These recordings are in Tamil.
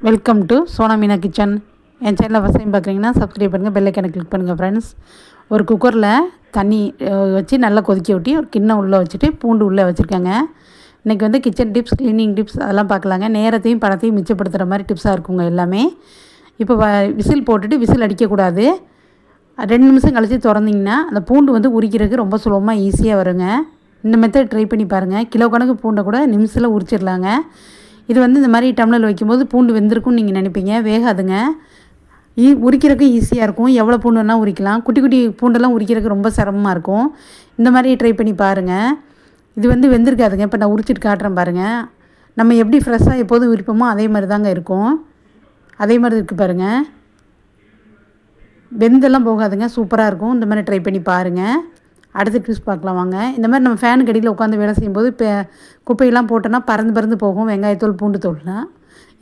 Welcome to Sona Meena kitchen என் சேனலில் ஃபஸ்ட் டைம் பார்க்குறீங்கன்னா சப்ஸ்கிரைப் பண்ணுங்கள் பெல்லைக்கனை கிளிக் பண்ணுங்கள் ஃப்ரெண்ட்ஸ் ஒரு குக்கரில் தண்ணி வச்சு நல்லா கொதிக்க விட்டி ஒரு கிண்ணம் உள்ளே வச்சுட்டு பூண்டு உள்ளே வச்சுருக்கேங்க. இன்றைக்கி வந்து கிச்சன் டிப்ஸ் க்ளீனிங் டிப்ஸ் அதெல்லாம் பார்க்கலாங்க. நேரத்தையும் பணத்தையும் மிச்சப்படுத்துகிற மாதிரி டிப்ஸாக இருக்குங்க எல்லாமே. இப்போ வ- விசில் போட்டுட்டு விசில் அடிக்கக்கூடாது. ரெண்டு நிமிஷம் கழித்து திறந்தீங்கன்னா அந்த பூண்டு வந்து உரிக்கிறதுக்கு ரொம்ப சுலபமாக ஈஸியாக வருங்க. இந்த மெத்தட் ட்ரை பண்ணி பாருங்கள் கிலோ கணக்கு பூண்டை கூட நிமிஷத்தில் உரிச்சிடலாங்க. இது வந்து இந்த மாதிரி டம்ளரில் வைக்கும்போது பூண்டு வெந்திருக்கும்னு நீங்கள் நினைப்பீங்க. வேகாதுங்க. ஈ உரிக்கிறதுக்கு ஈஸியாக இருக்கும். எவ்வளோ பூண்டு வேணால் உரிக்கலாம். குட்டி குட்டி பூண்டெல்லாம் உரிக்கிறதுக்கு ரொம்ப சிரமமாக இருக்கும். இந்த மாதிரி ட்ரை பண்ணி பாருங்கள் இது வந்து வெந்திருக்காதுங்க. இப்போ நான் உரிச்சிட்டு காட்டுறேன் பாருங்கள் நம்ம எப்படி ஃப்ரெஷ்ஷாக எப்போதும் உரிப்போமோ அதே மாதிரி தாங்க இருக்கும். அதே மாதிரி இருக்குது பாருங்கள் வெந்தெல்லாம் போகாதுங்க. சூப்பராக இருக்கும். இந்த மாதிரி ட்ரை பண்ணி பாருங்கள் அடுத்த டிப்ஸ் பார்க்கலாம் வாங்க. இந்த மாதிரி நம்ம ஃபேனுக்கு அடியில் உட்காந்து வேலை செய்யும்போது இப்போ குப்பையெல்லாம் போட்டோன்னா பறந்து பறந்து போகும். வெங்காயத்தோல் பூண்டு தோல்லாம்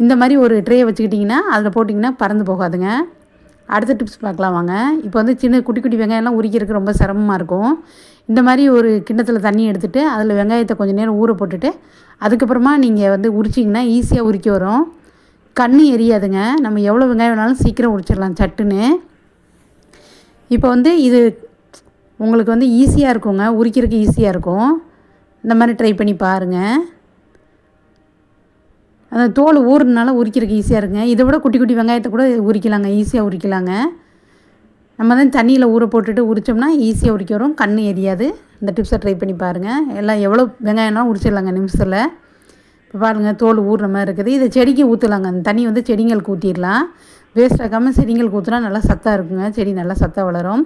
இந்த மாதிரி ஒரு ட்ரேயை வச்சுக்கிட்டிங்கன்னா அதில் போட்டிங்கன்னா பறந்து போகாதுங்க. அடுத்த டிப்ஸ் பார்க்கலாம் வாங்க. இப்போ வந்து சின்ன குட்டி குட்டி வெங்காயம்லாம் உரிக்கிறதுக்கு ரொம்ப சிரமமாக இருக்கும். இந்த மாதிரி ஒரு கிண்ணத்தில் தண்ணி எடுத்துகிட்டு அதில் வெங்காயத்தை கொஞ்சம் நேரம் ஊற போட்டுட்டு அதுக்கப்புறமா நீங்கள் வந்து உரிச்சிங்கன்னா ஈஸியாக உரிக்க வரும். கண்ணு எரியாதுங்க. நம்ம எவ்வளோ வெங்காயம் வேணாலும் சீக்கிரம் உரிச்சிடலாம் சட்டுன்னு. இப்போ வந்து இது உங்களுக்கு வந்து ஈஸியாக இருக்குங்க. உரிக்கிறதுக்கு ஈஸியாக இருக்கும். இந்த மாதிரி ட்ரை பண்ணி பாருங்கள் அந்த தோல் ஊறுனால உரிக்கிறதுக்கு ஈஸியாக இருக்குங்க. இதை விட குட்டி குட்டி வெங்காயத்தை கூட உரிக்கலாங்க. ஈஸியாக உரிக்கலாங்க. நம்ம தான் தண்ணியில் ஊற போட்டுட்டு உரித்தோம்னா ஈஸியாக உரிக்க வரும். கண் எரியாது. இந்த டிப்ஸை ட்ரை பண்ணி பாருங்கள் எல்லாம் எவ்வளோ வெங்காயம்னா உரிச்சிடலாங்க நிமிஷத்தில். இப்போ பாருங்கள் தோல் ஊறுற மாதிரி இருக்குது. இதை செடிக்கு ஊற்றலாங்க அந்த தண்ணி வந்து செடிங்களுக்கு ஊற்றிடலாம் வேஸ்ட் ஆக்காமல் செடிங்களுக்கு ஊற்றினா நல்லா சத்தாக இருக்குங்க. செடி நல்லா சத்தாக வளரும்.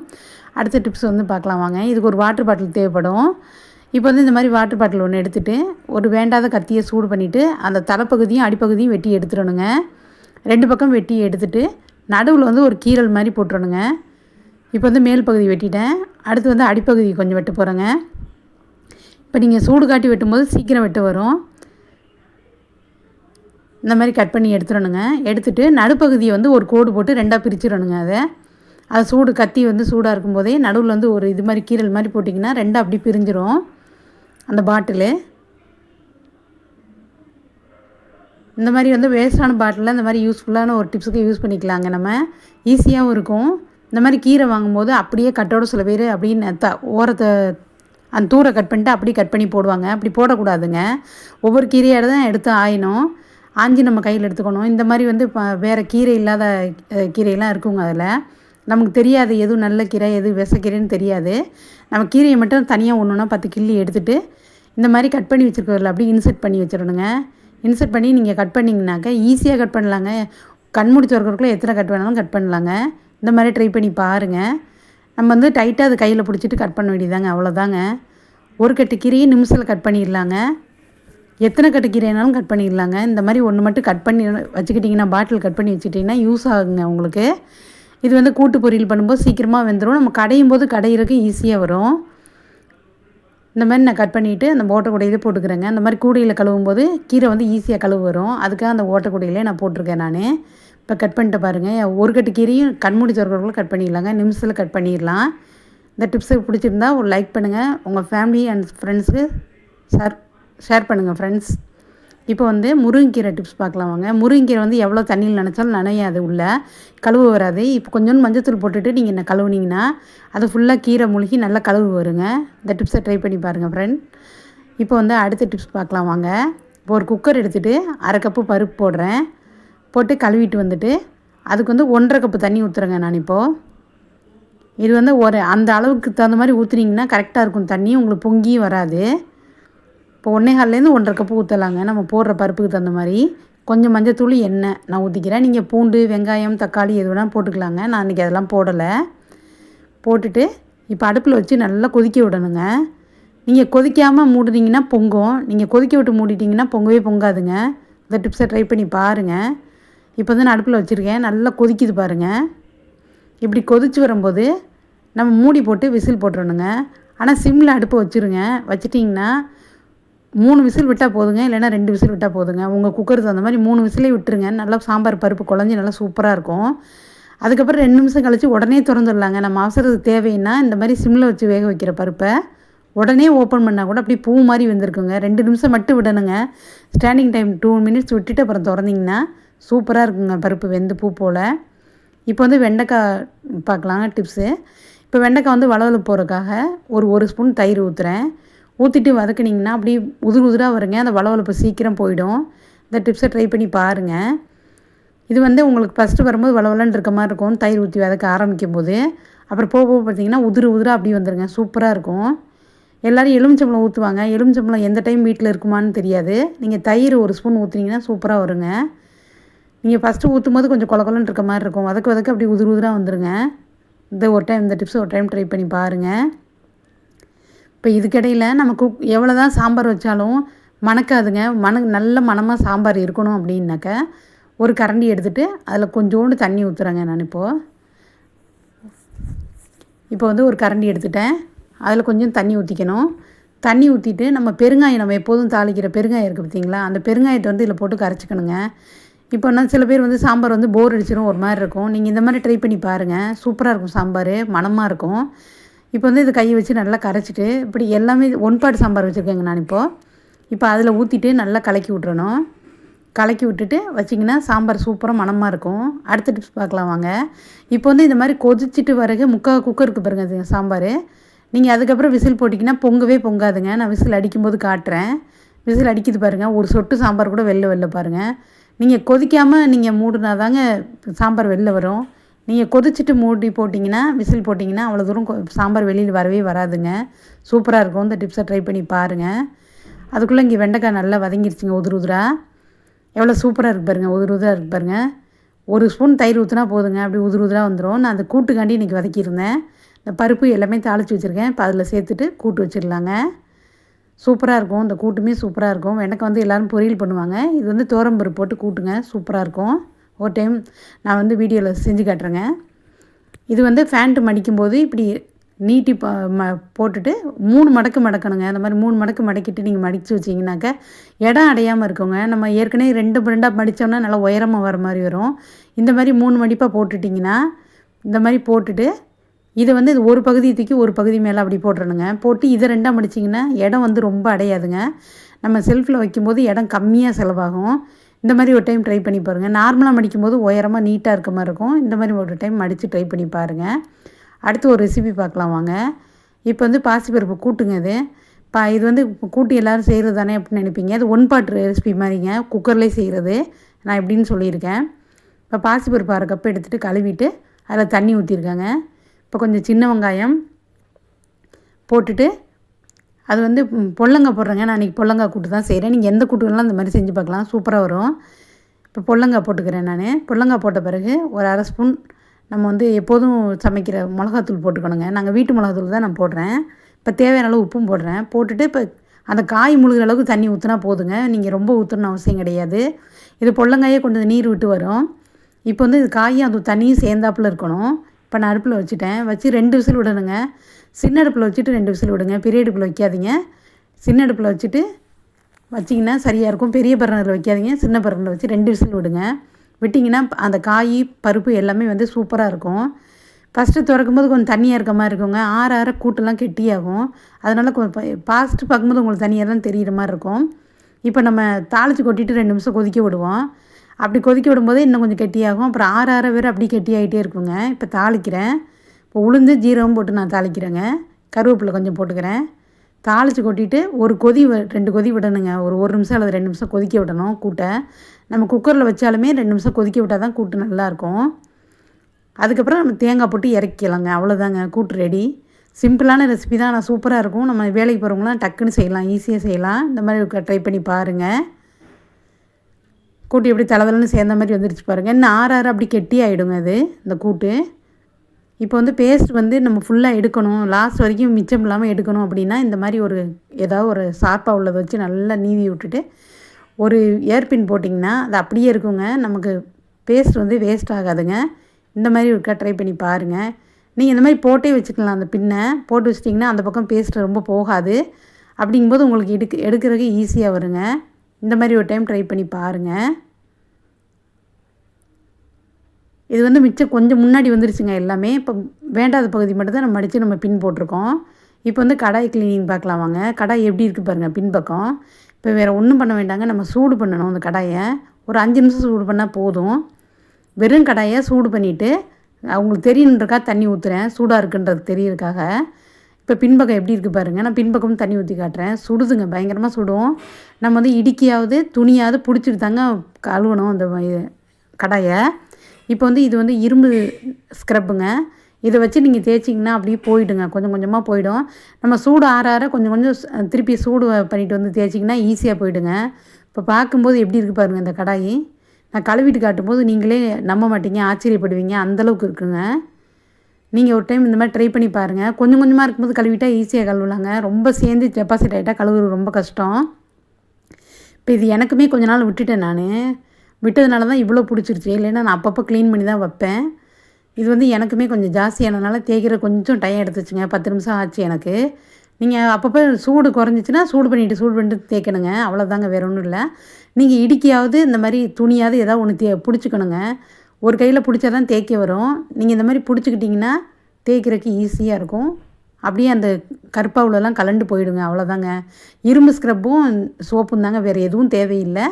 அடுத்த டிப்ஸ் வந்து பார்க்கலாம் வாங்க. இதுக்கு ஒரு வாட்டர் பாட்டில் தேவைப்படும். இப்போ வந்து இந்த மாதிரி வாட்டர் பாட்டில் ஒன்று எடுத்துகிட்டு ஒரு வேண்டாத கத்தியை சூடு பண்ணிவிட்டு அந்த தலைப்பகுதியும் அடிப்பகுதியும் வெட்டி எடுத்துடணுங்க. ரெண்டு பக்கம் வெட்டி எடுத்துகிட்டு நடுவில் வந்து ஒரு கீரல் மாதிரி போட்டுறணுங்க. இப்போ வந்து மேல் பகுதி வெட்டிட்டேன். அடுத்து வந்து அடிப்பகுதி கொஞ்சம் வெட்ட போகிறேங்க இப்போ நீங்கள் சூடு காட்டி வெட்டும்போது சீக்கிரம் வெட்ட வரும். இந்த மாதிரி கட் பண்ணி எடுத்துடணுங்க. எடுத்துகிட்டு நடுப்பகுதியை வந்து ஒரு கோடு போட்டு ரெண்டாக பிரிச்சிடணுங்க அதை. அது சூடு கத்தி வந்து சூடாக இருக்கும்போதே நடுவில் வந்து ஒரு இது மாதிரி கீரல் மாதிரி போட்டிங்கன்னா ரெண்டாக அப்படி பிரிஞ்சிரும் அந்த பாட்டிலு. இந்த மாதிரி வந்து வேஸ்டான பாட்டிலில் இந்த மாதிரி யூஸ்ஃபுல்லான ஒரு டிப்ஸுக்கு யூஸ் பண்ணிக்கலாங்க நம்ம. ஈஸியாகவும் இருக்கும். இந்த மாதிரி கீரை வாங்கும்போது அப்படியே கட்டோட சில பேர் அப்படின்னு த ஓரத்தை அந்த தூரை கட் பண்ணிட்டு அப்படியே கட் பண்ணி போடுவாங்க. அப்படி போடக்கூடாதுங்க. ஒவ்வொரு கீரையாக தான் எடுத்து ஆயினும் ஆஞ்சி நம்ம கையில் எடுத்துக்கணும். இந்த மாதிரி வந்து இப்போ வேறு கீரை இல்லாத கீரையெல்லாம் இருக்குங்க அதில். நமக்கு தெரியாது எது நல்ல கீரை எது விசக்கீரைன்னு தெரியாது. நம்ம கீரையை மட்டும் தனியாக ஒன்று ஒன்றா பத்து கிள்ளி எடுத்துகிட்டு இந்த மாதிரி கட் பண்ணி வச்சுருக்கிறதுல அப்படியே இன்செர்ட் பண்ணி வச்சிடணுங்க. இன்செர்ட் பண்ணி நீங்கள் கட் பண்ணிங்கனாக்க ஈஸியாக கட் பண்ணலாங்க. கண் முடிச்சு வரக்குள்ளே எத்தனை கட் வேணாலும் கட் பண்ணலாங்க. இந்த மாதிரி ட்ரை பண்ணி பாருங்கள் நம்ம வந்து டைட்டாக அது கையில் பிடிச்சிட்டு கட் பண்ண வேண்டியதாங்க அவ்வளோதாங்க ஒரு கட்டு கீரையை நிமிஷத்தில் கட் பண்ணிடலாங்க. எத்தனை கட்டு கீரைனாலும் கட் பண்ணிடலாங்க. இந்த மாதிரி ஒன்று மட்டும் கட் பண்ணி வச்சுக்கிட்டிங்கன்னா பாட்டில் கட் பண்ணி வச்சுக்கிட்டிங்கன்னா யூஸ் ஆகுங்க உங்களுக்கு. இது வந்து கூட்டு பொரியல் பண்ணும்போது சீக்கிரமாக வெந்துடும் நம்ம கடையும் போது கடையிறதுக்கு ஈஸியாக வரும். இந்த மாதிரி நான் கட் பண்ணிவிட்டு அந்த ஓட்டக்கூடையிலே போட்டுக்கிறேங்க. அந்த மாதிரி கூடையில் கழுவும் போது கீரை வந்து ஈஸியாக கழுவு வரும். அதுக்காக அந்த ஓட்டக்கூடையிலே நான் போட்டிருக்கேன் நான். இப்போ கட் பண்ணிட்டு பாருங்கள் ஒரு கட்டு கீரையும் கண்மூடி திறக்கிறவங்களும் கட் பண்ணிடலாங்க. நிமிஷத்தில் கட் பண்ணிடலாம். இந்த டிப்ஸு பிடிச்சிருந்தா ஒரு லைக் பண்ணுங்கள் உங்கள் ஃபேமிலி அண்ட் ஃப்ரெண்ட்ஸுக்கு ஷேர் ஷேர் பண்ணுங்கள் ஃப்ரெண்ட்ஸ் இப்போ வந்து முருங்கைக்கீரை டிப்ஸ் பார்க்கலாம் வாங்க முருங்கைக்கீரை வந்து எவ்வளோ தண்ணியில் நினச்சாலும் நனையாது உள்ளே. கழுவு வராது. இப்போ கொஞ்சோண்டு மஞ்சத்தூள் போட்டுட்டு நீங்கள் என்ன கழுவுனீங்கன்னா அது ஃபுல்லாக கீரை மூழ்கி நல்லா கழுவு வருங்க. இந்த டிப்ஸை ட்ரை பண்ணி பாருங்கள் ஃப்ரெண்ட் இப்போ வந்து அடுத்த டிப்ஸ் பார்க்கலாம் வாங்க. இப்போ ஒரு குக்கர் எடுத்துகிட்டு அரை கப்பு பருப்பு போடுறேன். போட்டு கழுவிட்டு வந்துட்டு அதுக்கு வந்து ஒன்றரை கப்பு தண்ணி ஊற்றுறேங்க நான் இப்போது இது வந்து ஒரு அந்த அளவுக்கு தகுந்த மாதிரி ஊற்றுனீங்கன்னா கரெக்டாக இருக்கும். தண்ணி உங்களுக்கு பொங்கியும் வராது. இப்போ ஒன்றே கால்லேருந்து ஒன்றரை கப்பு ஊற்றலாங்க நம்ம போடுற பருப்புக்கு தகுந்த மாதிரி. கொஞ்சம் மஞ்சத்தூள் எண்ணெய். நான் ஊற்றிக்கிறேன் நீங்கள் பூண்டு வெங்காயம் தக்காளி எது வேணால் போட்டுக்கலாங்க. நான் இன்றைக்கி அதெல்லாம் போடலை. போட்டுட்டு இப்போ அடுப்பில் வச்சு நல்லா கொதிக்க விடணுங்க. நீங்கள் கொதிக்காமல் மூடுனீங்கன்னா பொங்கும். நீங்கள் கொதிக்க விட்டு மூடிட்டிங்கன்னா பொங்கவே பொங்காதுங்க. இந்த டிப்ஸை ட்ரை பண்ணி பாருங்கள் இப்போ வந்து நான் அடுப்பில் வச்சுருக்கேன். நல்லா கொதிக்குது பாருங்கள் இப்படி கொதிச்சு வரும்போது நம்ம மூடி போட்டு விசில் போட்டுறணுங்க. ஆனால் சிம்மில் அடுப்பை வச்சுருங்க. வச்சிட்டிங்கன்னா மூணு விசில் விட்டால் போதுங்க இல்லைன்னா ரெண்டு விசில் விட்டால் போதுங்க. உங்கள் குக்கருக்கு தகுந்த மாதிரி மூணு விசிலே விட்டுருங்க. நல்லா சாம்பார் பருப்பு குழஞ்சி நல்லா சூப்பராக இருக்கும். அதுக்கப்புறம் ரெண்டு நிமிஷம் கழித்து உடனே திறந்துடலாங்க. நம்ம அவசரத்துக்கு தேவைன்னா இந்த மாதிரி சிம்மில் வச்சு வேக வைக்கிற பருப்பை உடனே ஓப்பன் பண்ணால் கூட அப்படியே பூ மாதிரி வந்திருக்குங்க. ரெண்டு நிமிஷம் மட்டும் விடணுங்க. ஸ்டாண்டிங் டைம் டூ மினிட்ஸ் விட்டுட்டு அப்புறம் திறந்தீங்கன்னா சூப்பராக இருக்குங்க பருப்பு வெந்து பூ போல். இப்போ வந்து வெண்டைக்காய் பார்க்கலாங்க டிப்ஸு இப்போ வெண்டைக்காய் வந்து வளவளப்பு போகிறதுக்காக ஒரு ஒரு ஸ்பூன் தயிர் ஊற்றுறேன் ஊற்றிட்டு வதக்குனிங்கன்னா அப்படியே உதிர் உதிராக வருங்க. அந்த வளவளப்பு சீக்கிரம் போயிடும். இந்த டிப்ஸை ட்ரை பண்ணி பாருங்கள் இது வந்து உங்களுக்கு ஃபஸ்ட்டு வரும்போது வளவலன்னு இருக்க மாதிரி இருக்கும். தயிர் ஊற்றி வதக்க ஆரம்பிக்கும் போது அப்புறம் போக போக பார்த்தீங்கன்னா உதிர உதிராக அப்படி வந்துடுங்க சூப்பராக இருக்கும். எல்லோரும் எலுமிச்சம்பழம் ஊற்றுவாங்க எலுமிச்சம்பழம் எந்த டைம் வீட்டில் இருக்குமான்னு தெரியாது. நீங்கள் தயிர் ஒரு ஸ்பூன் ஊற்றுனீங்கன்னா சூப்பராக வருங்க. நீங்கள் ஃபஸ்ட்டு ஊற்றும் போது கொஞ்சம் கொலகொலன்னு இருக்க மாதிரி இருக்கும். வதக்க வதக்க அப்படி உதிர உதிராக வந்துடுங்க இந்த ஒரு டைம் இந்த டிப்ஸ் ஒரு டைம் ட்ரை பண்ணி பாருங்கள் இப்போ இதுக்கிடையில் நம்ம குக் எவ்வளோ தான் சாம்பார் வச்சாலும் மணக்காதுங்க. மண நல்ல மணமாக சாம்பார் இருக்கணும் அப்படின்னாக்க ஒரு கரண்டி எடுத்துகிட்டு அதில் கொஞ்சோண்டு தண்ணி ஊற்றுறேங்க நான் இப்போது இப்போ வந்து ஒரு கரண்டி எடுத்துட்டேன். அதில் கொஞ்சம் தண்ணி ஊற்றிக்கணும் தண்ணி ஊற்றிட்டு நம்ம பெருங்காயம் நம்ம எப்போதும் தாளிக்கிற பெருங்காயம் இருக்குது பார்த்தீங்களா அந்த பெருங்காயத்தை வந்து இதில் போட்டு கரைச்சிக்கணுங்க. இப்போ நான் சில பேர் வந்து சாம்பார் வந்து போர் அடிச்சிடும் ஒரு மாதிரி இருக்கும். நீங்கள் இந்த மாதிரி ட்ரை பண்ணி பாருங்கள் சூப்பராக இருக்கும் சாம்பார். மணமாக இருக்கும். இப்போ வந்து இது கையை வச்சு நல்லா கரைச்சிட்டு இப்படி எல்லாமே ஒன் சாம்பார் வச்சுருக்கேங்க நான் இப்போது இப்போ அதில் ஊற்றிட்டு நல்லா கலக்கி விட்றணும் கலக்கி விட்டுட்டு வச்சிங்கன்னா சாம்பார் சூப்பராக மணமாக இருக்கும். அடுத்த டிப்ஸ் பார்க்கலாம் வாங்க. இப்போ வந்து இந்த மாதிரி கொதிச்சிட்டு பிறகு முக்கால் குக்கருக்கு பாருங்க அது சாம்பார். நீங்கள் அதுக்கப்புறம் விசில் போட்டிங்கன்னா பொங்கவே பொங்காதுங்க. நான் விசில் அடிக்கும்போது காட்டுறேன். விசில் அடிக்குது பாருங்கள் ஒரு சொட்டு சாம்பார் கூட வெளில வெளில பாருங்கள் நீங்கள் கொதிக்காமல் நீங்கள் மூடினா தாங்க சாம்பார் வெளில வரும். நீங்கள் கொதிச்சுட்டு மூடி போட்டிங்கன்னா விசில் போட்டிங்கன்னா அவ்வளோ தூரம் சாம்பார் வெளியில் வரவே வராதுங்க. சூப்பராக இருக்கும். இந்த டிப்ஸை ட்ரை பண்ணி பாருங்கள் அதுக்குள்ளே இங்கே வெண்டைக்காய் நல்லா வதங்கிருச்சுங்க உதிர் உதிராக எவ்வளோ சூப்பராக இருக்கு பாருங்கள் உதிர் உதிராக இருக்கு பாருங்கள் ஒரு ஸ்பூன் தயிர் ஊற்றினா போதுங்க அப்படி உதிர் உதிராக வந்துடும் நான் அந்த கூட்டுக்காண்டி இன்றைக்கி வதக்கியிருந்தேன். இந்த பருப்பு எல்லாமே தாளித்து வச்சுருக்கேன். இப்போ அதில் சேர்த்துட்டு கூட்டு வச்சிடலாங்க. சூப்பராக இருக்கும். இந்த கூட்டுமே சூப்பராக இருக்கும். வெண்டைக்காய் வந்து எல்லோரும் பொரியல் பண்ணுவாங்க. இது வந்து தோரம்பருப்பு போட்டு கூட்டுங்க. சூப்பராக இருக்கும். ஒரு டைம் நான் வந்து வீடியோவில் செஞ்சு காட்டுறேங்க இது வந்து ஃபேண்ட்டு மடிக்கும்போது இப்படி நீட்டி ம போட்டுட்டு மூணு மடக்கு மடக்கணுங்க. அந்த மாதிரி மூணு மடக்கு மடக்கிட்டு நீங்கள் மடித்து வச்சிங்கனாக்க இடம் அடையாமல் இருக்குங்க. நம்ம ஏற்கனவே ரெண்டு ரெண்டாக மடித்தோம்னா நல்லா உயரமாக வர மாதிரி வரும். இந்த மாதிரி மூணு மடிப்பாக போட்டுட்டிங்கன்னா இந்த மாதிரி போட்டுட்டு இதை வந்து இது ஒரு பகுதி தூக்கி ஒரு பகுதி மேலே அப்படி போட்டுறணுங்க. போட்டு இதை ரெண்டாக மடிச்சிங்கன்னா இடம் வந்து ரொம்ப அடையாதுங்க. நம்ம செல்ஃபில் வைக்கும்போது இடம் கம்மியாக செலவாகும். இந்த மாதிரி ஒரு டைம் ட்ரை பண்ணி பாருங்கள் நார்மலாக மடிக்கும்போது உயரமாக நீட்டாக இருக்க மாதிரி இருக்கும். இந்த மாதிரி ஒரு டைம் மடித்து ட்ரை பண்ணி பாருங்கள் அடுத்து ஒரு ரெசிபி பார்க்கலாம் வாங்க. இப்போ வந்து பாசிப்பருப்பு கூட்டுங்க இது. பா இது வந்து கூட்டு எல்லோரும் செய்கிறது தானே அப்படின்னு நினைப்பீங்க. அது ஒன் பாட் ரெசிபி மாதிரிங்க. குக்கர்லேயே செய்கிறது நான் எப்படின்னு சொல்லியிருக்கேன். இப்போ பாசிப்பருப்பு அரை கப் எடுத்துகிட்டு கழுவிட்டு அதில் தண்ணி ஊற்றிருக்காங்க இப்போ கொஞ்சம் சின்ன வெங்காயம் போட்டுட்டு அது வந்து பொல்லங்காய் போடுறேங்க. நான் இன்றைக்கி பொல்லங்காய் கூட்டு தான் செய்கிறேன் நீங்கள் எந்த கூட்டுலாம் அந்த மாதிரி செஞ்சு பார்க்கலாம். சூப்பராக வரும். இப்போ பொல்லங்காய் போட்டுக்கிறேன் நான். பொல்லங்காய் போட்ட பிறகு ஒரு அரை ஸ்பூன் நம்ம வந்து எப்போதும் சமைக்கிற மிளகாத்தூள் போட்டுக்கணுங்க. நாங்கள் வீட்டு மிளகாத்தூள் தான் நான் போடுறேன். இப்போ தேவையான அளவு உப்பும் போடுறேன். போட்டுட்டு இப்போ அந்த காய் முழுகிற அளவுக்கு தண்ணி ஊற்றினா போதுங்க. நீங்கள் ரொம்ப ஊற்றணும்னு அவசியம் கிடையாது. இது பொல்லங்காயே கொண்டு நீர் விட்டு வரும். இப்போ வந்து இது காயும் அது தண்ணியும் சேர்ந்தாப்புல இருக்கணும். இப்போ நான் அடுப்பில் வச்சுட்டேன். வச்சு ரெண்டு விசில் விடணுங்க. சின்ன அடுப்பில் வச்சுட்டு ரெண்டு விசில் விடுங்க. பெரிய அடுப்பில் வைக்காதீங்க. சின்ன அடுப்பில் வச்சுட்டு வச்சிங்கன்னா சரியாக இருக்கும். பெரிய பர்னரில் வைக்காதீங்க. சின்ன பர்னரில் வச்சு ரெண்டு விசில் விடுங்க. விட்டிங்கன்னா அந்த காய் பருப்பு எல்லாமே வந்து சூப்பராக இருக்கும். ஃபஸ்ட்டு திறக்கும் போது கொஞ்சம் தண்ணியாக இருக்க மாதிரி இருக்குங்க. ஆற ஆற கூட்டெல்லாம் கெட்டியாகும். அதனால் கொஞ்சம் பாஸ்ட்டு பார்க்கும்போது உங்களுக்கு தண்ணியாக தான் தெரிகிற மாதிரி இருக்கும். இப்போ நம்ம தாளித்து கொட்டிட்டு ரெண்டு நிமிஷம் கொதிக்க விடுவோம். அப்படி கொதிக்க விடும்போது இன்னும் கொஞ்சம் கெட்டியாகும். அப்புறம் ஆற ஆற வேறு அப்படி கெட்டியாகிட்டே இருக்குங்க. இப்போ தாளிக்கிறேன். இப்போ உளுந்து ஜீரகம் போட்டு நான் தாளிக்கிறேங்க. கருவேப்பிலை கொஞ்சம் போட்டுக்கிறேன். தாளித்து கொட்டிட்டு ஒரு கொதி ரெண்டு கொதி விடணுங்க. ஒரு ஒரு நிமிஷம் அல்லது ரெண்டு நிமிஷம் கொதிக்க விடணும் கூட்டை. நம்ம குக்கரில் வச்சாலுமே ரெண்டு நிமிஷம் கொதிக்க விட்டால் தான் கூட்டு நல்லாயிருக்கும் அதுக்கப்புறம் நம்ம தேங்காய் போட்டு இறக்கிக்கலாங்க அவ்வளோதாங்க கூட்டு ரெடி சிம்பிளான ரெசிபி தான். ஆனால் சூப்பராக இருக்கும். நம்ம வேலைக்கு போகிறவங்களாம் டக்குன்னு செய்யலாம். ஈஸியாக செய்யலாம். இந்த மாதிரி ட்ரை பண்ணி பாருங்கள் கூட்டு எப்படி தலைவலன்னு சேர்ந்த மாதிரி வந்துருச்சு பாருங்கள் இன்னும் ஆறு ஆறு அப்படி கெட்டி ஆகிடுங்க அது இந்த கூட்டு. இப்போ வந்து பேஸ்ட் வந்து நம்ம ஃபுல்லாக எடுக்கணும். லாஸ்ட் வரைக்கும் மிச்சம் இல்லாமல் எடுக்கணும் அப்படின்னா இந்த மாதிரி ஒரு ஏதாவது ஒரு ஷார்ப்பாக உள்ளதை வச்சு நல்லா நீவி விட்டுட்டு ஒரு ஏர்பின் போட்டிங்கன்னா அது அப்படியே இருக்குங்க. நமக்கு பேஸ்ட் வந்து வேஸ்ட் ஆகாதுங்க. இந்த மாதிரி இருக்கா ட்ரை பண்ணி பாருங்கள் நீங்கள் இந்த மாதிரி போட்டே வச்சுக்கலாம் அந்த பின்னை போட்டு வச்சிட்டிங்கன்னா அந்த பக்கம் பேஸ்ட் ரொம்ப போகாது. அப்படிங்கும்போது உங்களுக்கு எடுக்க எடுக்கிறதுக்கு ஈஸியாக வருங்க. இந்த மாதிரி ஒரு டைம் ட்ரை பண்ணி பாருங்கள் இது வந்து மிச்சம் கொஞ்சம் முன்னாடி வந்துருச்சுங்க எல்லாமே. இப்போ வேண்டாத பகுதி மட்டும் தான் நம்ம மடித்து நம்ம பின் போட்டிருக்கோம். இப்போ வந்து கடாய் க்ளீனிங் பார்க்கலாம் வாங்க. கடாய் எப்படி இருக்குது பாருங்கள் பின்பக்கம். இப்போ வேறு ஒன்றும் பண்ண வேண்டாங்க. நம்ம சூடு பண்ணணும் அந்த கடாயை. ஒரு அஞ்சு நிமிஷம் சூடு பண்ணால் போதும். வெறும் கடாயை சூடு பண்ணிவிட்டு அவங்களுக்கு தெரியுன்றக்கா தண்ணி ஊற்றுறேன் சூடாக இருக்குன்றது தெரியறதுக்காக. இப்போ பின்பக்கம் எப்படி இருக்குது பாருங்கள் நான் பின்பக்கமும் தண்ணி ஊற்றி காட்டுறேன். சுடுதுங்க பயங்கரமாக சுடும். நம்ம வந்து இடுக்கியாவது துணியாவது பிடிச்சிட்டு தாங்க கழுவணும் அந்த கடாயை. இப்போ வந்து இது வந்து இரும்பு ஸ்க்ரப்புங்க இதை வச்சு நீங்கள் தேய்ச்சிங்கன்னா அப்படியே போயிடுங்க. கொஞ்சம் கொஞ்சமாக போயிடும். நம்ம சூடு ஆற ஆற கொஞ்சம் கொஞ்சம் திருப்பி சூடு பண்ணிட்டு வந்து தேய்ச்சிங்கன்னா ஈஸியாக போயிடுங்க. இப்போ பார்க்கும்போது எப்படி இருக்குது பாருங்கள் இந்த கடாயி. நான் கழுவிட்டு காட்டும்போது நீங்களே நம்ப மாட்டீங்க ஆச்சரியப்படுவீங்க. அந்தளவுக்கு இருக்குங்க. நீங்கள் ஒரு டைம் இந்த மாதிரி ட்ரை பண்ணி பாருங்கள் கொஞ்சம் கொஞ்சமாக இருக்கும்போது கழுவிட்டால் ஈஸியாக கழுவலாங்க. ரொம்ப சேர்ந்து டெபாசிட் ஆகிட்டால் கழுவுறது ரொம்ப கஷ்டம். இப்போ இது எனக்குமே கொஞ்ச நாள் விட்டுட்டேன் நான். விட்டதுனால தான் இவ்வளோ பிடிச்சிருச்சு. இல்லைன்னா நான் அப்பப்போ க்ளீன் பண்ணி தான் வைப்பேன். இது வந்து எனக்குமே கொஞ்சம் ஜாஸ்தியானதுனால தேய்க்கிற கொஞ்சம் டைம் எடுத்துச்சுங்க. பத்து நிமிஷம் ஆச்சு எனக்கு. நீங்கள் அப்பப்போ சூடு குறைஞ்சிச்சின்னா சூடு பண்ணிவிட்டு சூடு பண்ணிட்டு தேய்க்கணுங்க. அவ்வளோதாங்க வேறு ஒன்றும் இல்லை. நீங்கள் இடிக்கையாவது இந்த மாதிரி துணியாவது ஏதாவது ஒன்று தே பிடிச்சிக்கணுங்க. ஒரு கையில் பிடிச்சா தான் தேய்க்க வரும். நீங்கள் இந்த மாதிரி பிடிச்சிக்கிட்டிங்கன்னா தேய்க்கிறதுக்கு ஈஸியாக இருக்கும். அப்படியே அந்த கருப்பாவுலலாம் கலண்டு போயிடுங்க அவ்வளோதாங்க இரும்பு ஸ்க்ரப்பும் சோப்பும் தாங்க வேறு எதுவும் தேவையில்லை.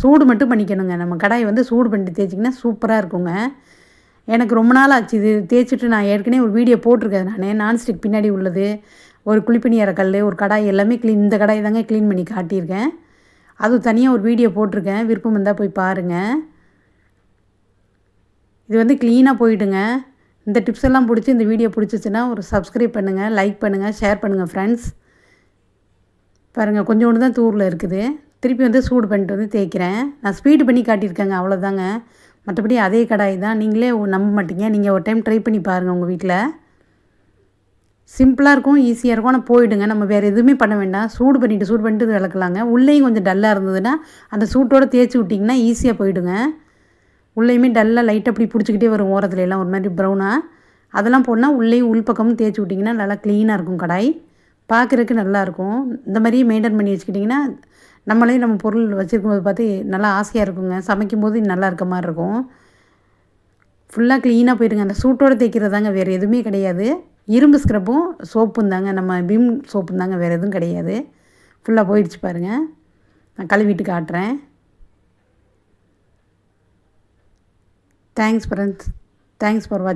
சூடு மட்டும் பண்ணிக்கணுங்க. நம்ம கடாயை வந்து சூடு பண்ணிட்டு தேய்ச்சிங்கன்னா சூப்பராக இருக்குங்க. எனக்கு ரொம்ப நாள் ஆச்சு இது தேய்ச்சிட்டு நான் ஏற்கனவே ஒரு வீடியோ போட்டிருக்கேன் நான். நான்ஸ்டிக் பின்னாடி உள்ளது ஒரு குழிப்பணியார கல் ஒரு கடாய் எல்லாமே க்ளீன் இந்த கடாய் தாங்க க்ளீன் பண்ணி காட்டியிருக்கேன். அது தனியாக ஒரு வீடியோ போட்டிருக்கேன். விருப்பம் இருந்தால் போய் பாருங்கள் இது வந்து க்ளீனாக போயிடுங்க. இந்த டிப்ஸ் எல்லாம் பிடிச்சி இந்த வீடியோ பிடிச்சிச்சின்னா ஒரு சப்ஸ்கிரைப் பண்ணுங்கள் லைக் பண்ணுங்கள் ஷேர் பண்ணுங்கள் ஃப்ரெண்ட்ஸ் பாருங்கள் கொஞ்சோண்டு தான் தூரில் இருக்குது. திருப்பி வந்து சூடு பண்ணிட்டு வந்து தேய்க்கிறேன். நான் ஸ்பீடு பண்ணி காட்டியிருக்கேங்க அவ்வளோதாங்க மற்றபடி அதே கடாய் தான். நீங்களே நம்ப மாட்டீங்க. நீங்கள் ஒரு டைம் ட்ரை பண்ணி பாருங்கள் உங்கள் வீட்டில் சிம்பிளாக இருக்கும் ஈஸியாக இருக்கும். ஆனால் போயிடுங்க. நம்ம வேறு எதுவுமே பண்ண வேண்டாம். சூடு பண்ணிவிட்டு சூடு பண்ணிட்டு விளக்கலாங்க. உள்ளேயும் கொஞ்சம் டல்லாக இருந்ததுன்னா அந்த சூட்டோடு தேய்ச்சி விட்டிங்கன்னா ஈஸியாக போயிடுங்க. உள்ளேயுமே டல்லாக லைட்டாக அப்படி பிடிச்சிக்கிட்டே வரும் ஓரத்துல எல்லாம். ஒரு மாதிரி ப்ரௌனாக அதெல்லாம் போனால் உள்ளேயும் உள்பக்கமும் தேய்ச்சி விட்டிங்கன்னா நல்லா க்ளீனாக இருக்கும் கடாய். பார்க்குறதுக்கு நல்லாயிருக்கும் இந்த மாதிரியே மெயின்டைன் பண்ணி வச்சுக்கிட்டிங்கன்னா நம்மளே நம்ம பொருள் வச்சுருக்கும்போது பார்த்து நல்லா ஆசையாக இருக்குங்க. சமைக்கும் போது நல்லா இருக்க மாதிரி இருக்கும். ஃபுல்லாக க்ளீனாக போயிடுங்க. அந்த சூட்டோடு தேய்க்கிறதாங்க வேறு எதுவுமே கிடையாது. இரும்பு ஸ்க்ரப்பும் சோப்பும் தாங்க. நம்ம விம் சோப்பும் தாங்க வேறு எதுவும் கிடையாது. ஃபுல்லாக போயிடுச்சு பாருங்கள் நான் கழுவிட்டு காட்டுறேன். Thanks, Parant. Thanks for watching.